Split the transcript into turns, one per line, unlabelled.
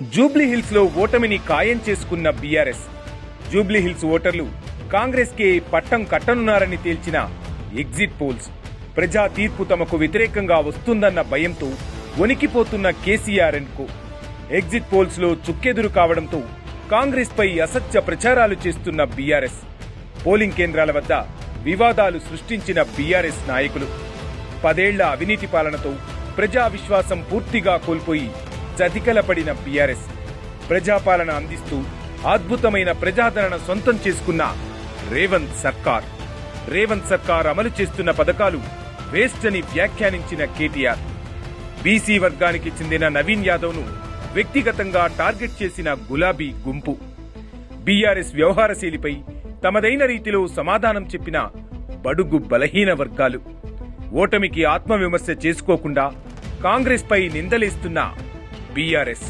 జూబ్లీహిల్స్లో ఓటమిని ఖాయం చేసుకున్న బీఆర్ఎస్. జూబ్లీహిల్స్ ఓటర్లు కాంగ్రెస్ కే పట్టం కట్టనున్నారని తేల్చిన ఎగ్జిట్ పోల్స్. ప్రజా తీర్పు తమకు వ్యతిరేకంగా వస్తుందన్న భయంతో వణికిపోతున్న కేసీఆర్కు. ఎగ్జిట్ పోల్స్లో చుక్కెదురు కావడంతో కాంగ్రెస్ పై అసత్య ప్రచారాలు చేస్తున్న బీఆర్ఎస్. పోలింగ్ కేంద్రాల వద్ద వివాదాలు సృష్టించిన బీఆర్ఎస్ నాయకులు. పదేళ్ళ అవినీతి పాలనతో ప్రజా విశ్వాసం పూర్తిగా కోల్పోయి చతికలపడిన బీఆర్ఎస్. ప్రజాపాలన అందిస్తూ అద్భుతమైన ప్రజాదరణ సొంతం చేసుకున్న రేవంత్ సర్కార్. రేవంత్ సర్కార్ అమలు చేస్తున్న పథకాలు వేస్ట్ అని వ్యాఖ్యానించిన కేటీఆర్. బీసీ వర్గానికి చెందిన నవీన్ యాదవ్ను వ్యక్తిగతంగా టార్గెట్ చేసిన గులాబీ గుంపు. బీఆర్ఎస్ వ్యవహారశైలిపై తమదైన రీతిలో సమాధానం చెప్పిన బడుగు బలహీన వర్గాలు. ఓటమికి ఆత్మవిమర్శ చేసుకోకుండా కాంగ్రెస్పై నిందలేస్తున్న బీఆర్ఎస్